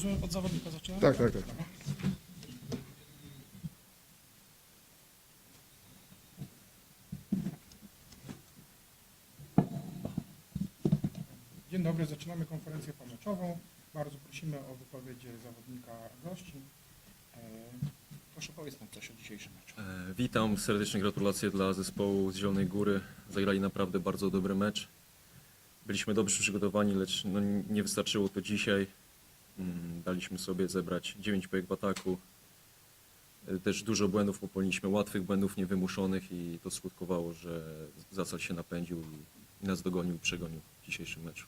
Rozumiem, od zawodnika zaczynamy? Tak, tak, tak. Dzień dobry, zaczynamy konferencję pomeczową. Bardzo prosimy o wypowiedź zawodnika gości. E, Proszę powiedz nam coś o dzisiejszym meczu. E, Witam, serdeczne gratulacje dla zespołu z Zielonej Góry. Zagrali naprawdę bardzo dobry mecz. Byliśmy dobrze przygotowani, lecz no, nie wystarczyło to dzisiaj. Mm, Daliśmy sobie zebrać 9 pojek ataku. E, Też dużo błędów popełniliśmy, łatwych błędów niewymuszonych i to skutkowało, że Zasal się napędził i, nas dogonił przegonił w dzisiejszym meczu.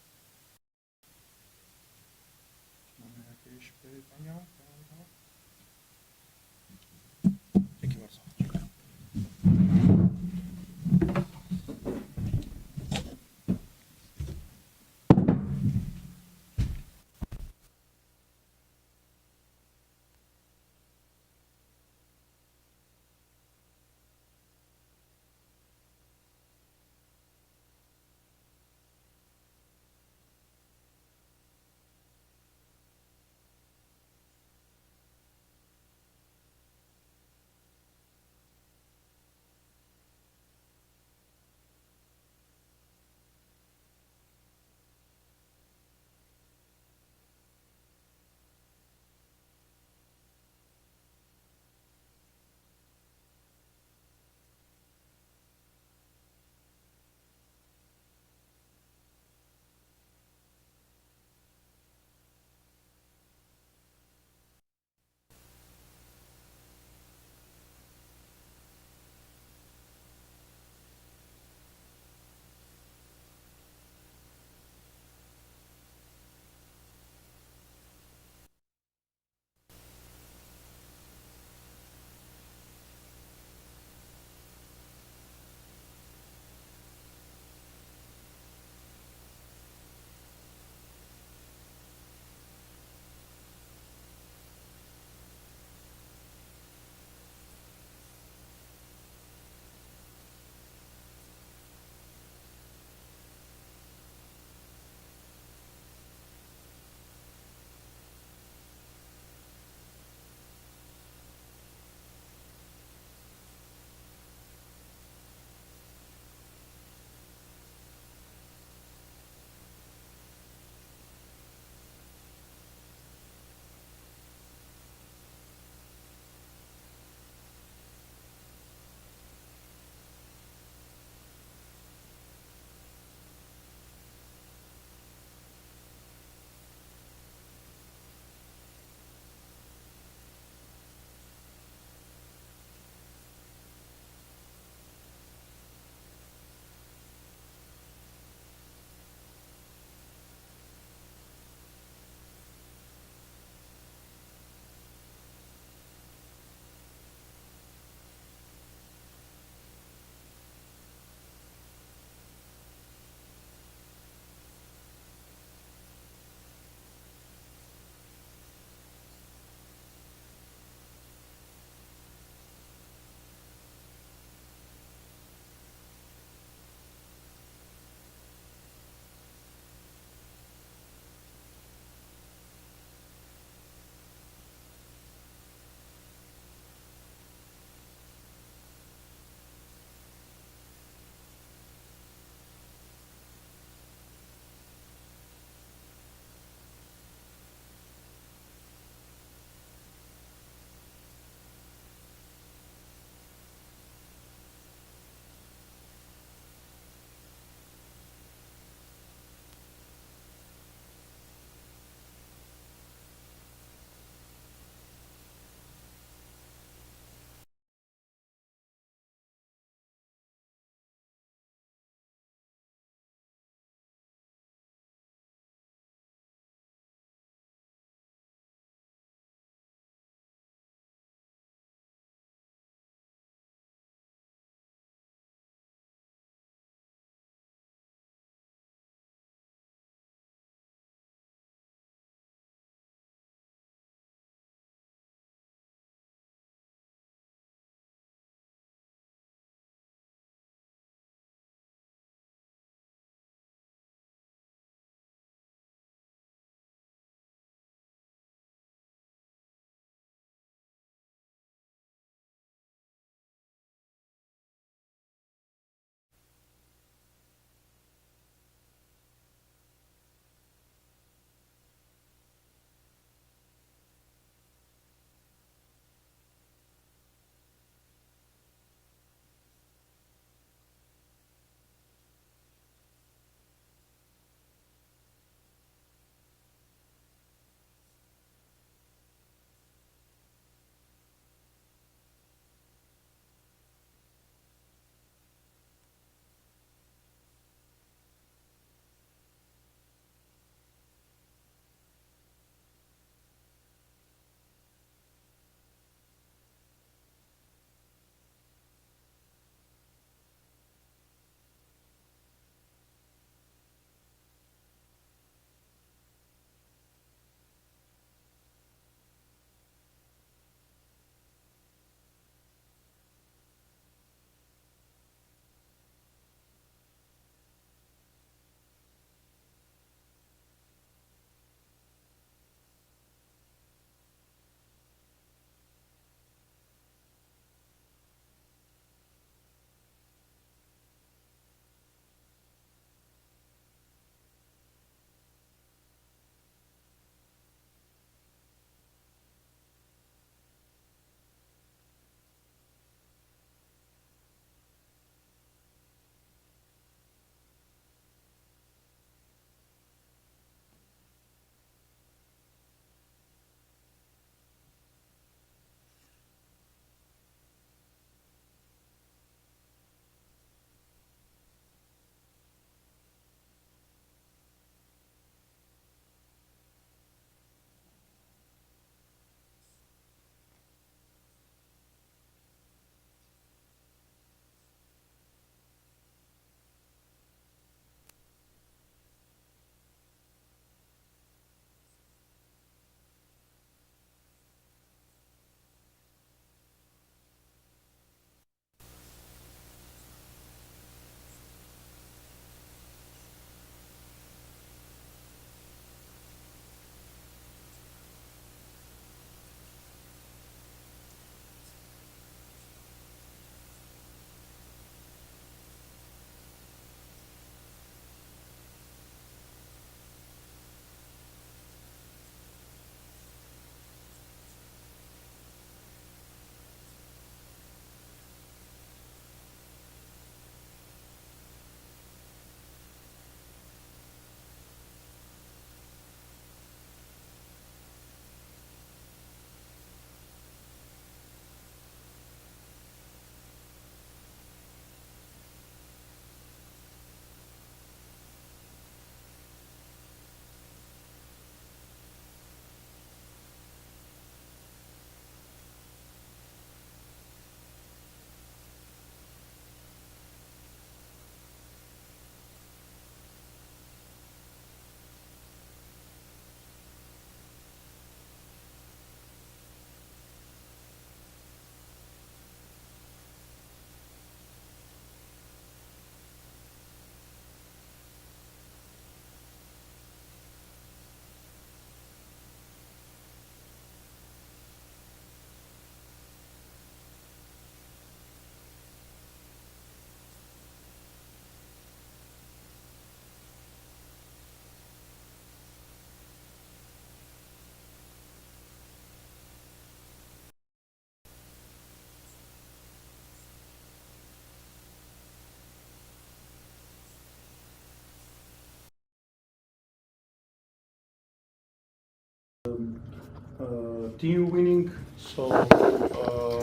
Team winning. So uh,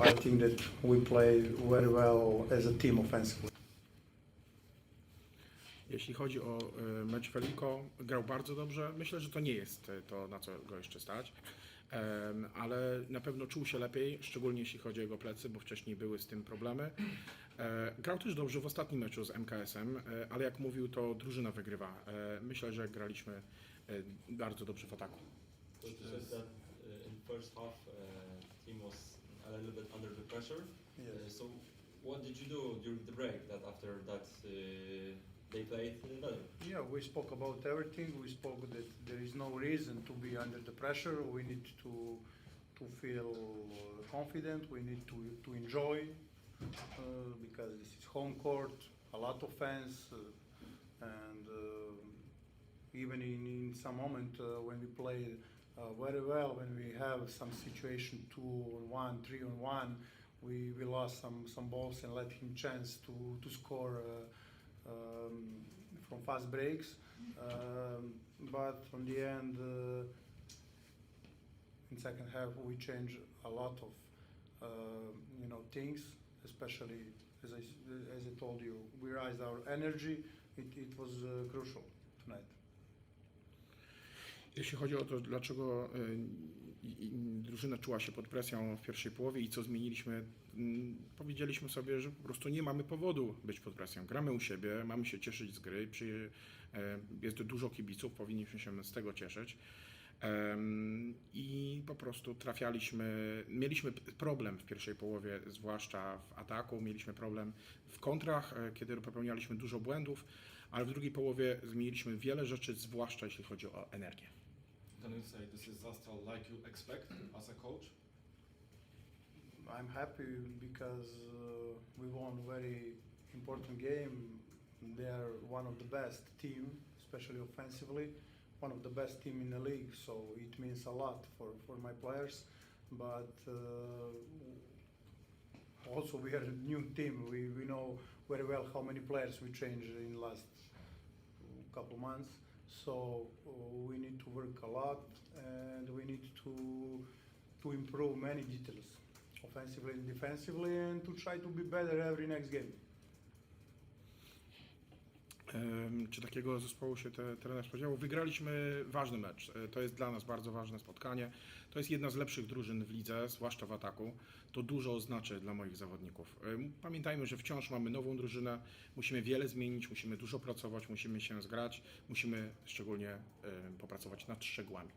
I think that we play very well as a team offensively. Jeśli chodzi o e, mecz Feliko, grał bardzo dobrze. Myślę, że to nie jest e, to, na co go jeszcze stać. Ale na pewno czuł się lepiej, szczególnie jeśli chodzi o jego plecy, bo wcześniej były z tym problemy. E, Grał też dobrze w ostatnim meczu z MKS-em, ale jak mówił, to drużyna wygrywa. Myślę, że graliśmy bardzo dobrze w ataku. You said that uh, in first half uh, team was a little bit under the pressure. Uh, so what did you do during the break that after that uh, they played better? Yeah, we spoke about everything. We spoke that there is no reason to be under the pressure. We need to to feel confident. We need to to enjoy uh, because this is home court, a lot of fans, uh, and uh, even in, in some moment uh, when we play uh, very well, when we have some situation two on one, three on one, we, we lost some some balls and let him chance to to score. Uh, um, from fast breaks, um, but on the end, uh, in second half we change a lot of uh, you know things, especially as I as I told you, we raised our energy. It, it was uh, crucial tonight. Jeśli chodzi o to, dlaczego i drużyna czuła się pod presją w pierwszej połowie i co zmieniliśmy, mm, powiedzieliśmy sobie, że po prostu nie mamy powodu być pod presją. Gramy u siebie, mamy się cieszyć z gry, e, jest dużo kibiców, powinniśmy się z tego cieszyć. I po prostu trafialiśmy, mieliśmy problem w pierwszej połowie, zwłaszcza w ataku, mieliśmy problem w kontrach, e, kiedy popełnialiśmy dużo błędów, ale w drugiej połowie zmieniliśmy wiele rzeczy, zwłaszcza jeśli chodzi o energię. Say this is Zastal like you expect as a coach? I'm happy because uh, we won a very important game. They are one of the best team, especially offensively, one of the best team in the league. So it means a lot for, for my players. But uh, also we are a new team. We, we know very well how many players we changed in the last couple months. So uh, we need to work a lot and we need to to improve many details offensively and defensively and to try to be better every next game. Czy takiego zespołu się te, trener spodziewał? Wygraliśmy ważny mecz. E, To jest dla nas bardzo ważne spotkanie. To jest jedna z lepszych drużyn w lidze, zwłaszcza w ataku. To dużo znaczy dla moich zawodników. Pamiętajmy, że wciąż mamy nową drużynę. Musimy wiele zmienić, musimy dużo pracować, musimy się zgrać, musimy szczególnie popracować nad szczegółami.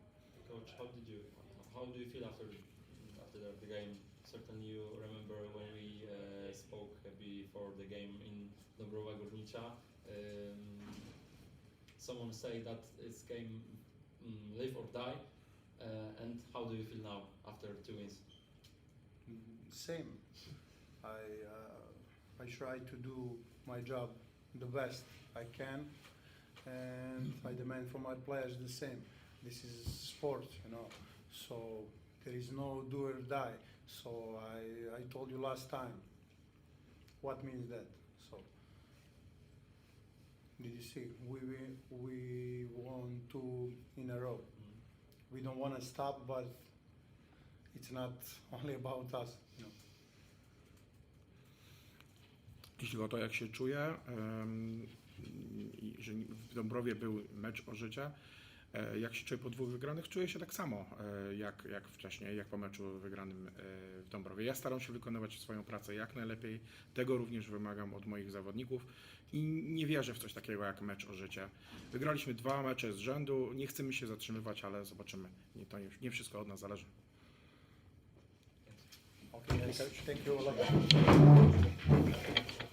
Coach, how did you how do you feel after after the, game? Certainly you remember when we uh, spoke before the game in Dąbrowa Górnicza. Um, someone say that it's game mm, live or die. Uh, and how do you feel now after two wins? Same. I uh, I try to do my job the best I can, and I demand from my players the same. This is sport, you know. So there is no do or die. So I I told you last time. What means that? Did you see? We we, we won two in a row. We don't want to stop, but it's not only about us. You know. Jeśli o to, jak się czuję, em, i że w Dąbrowie był mecz o życie, jak się czuję po dwóch wygranych, czuję się tak samo e, jak, jak wcześniej, jak po meczu wygranym e, w Dąbrowie. Ja staram się wykonywać swoją pracę jak najlepiej, tego również wymagam od moich zawodników i nie wierzę w coś takiego jak mecz o życie. Wygraliśmy dwa mecze z rzędu, nie chcemy się zatrzymywać, ale zobaczymy. Nie, to nie, nie wszystko od nas zależy. Okay, thank you.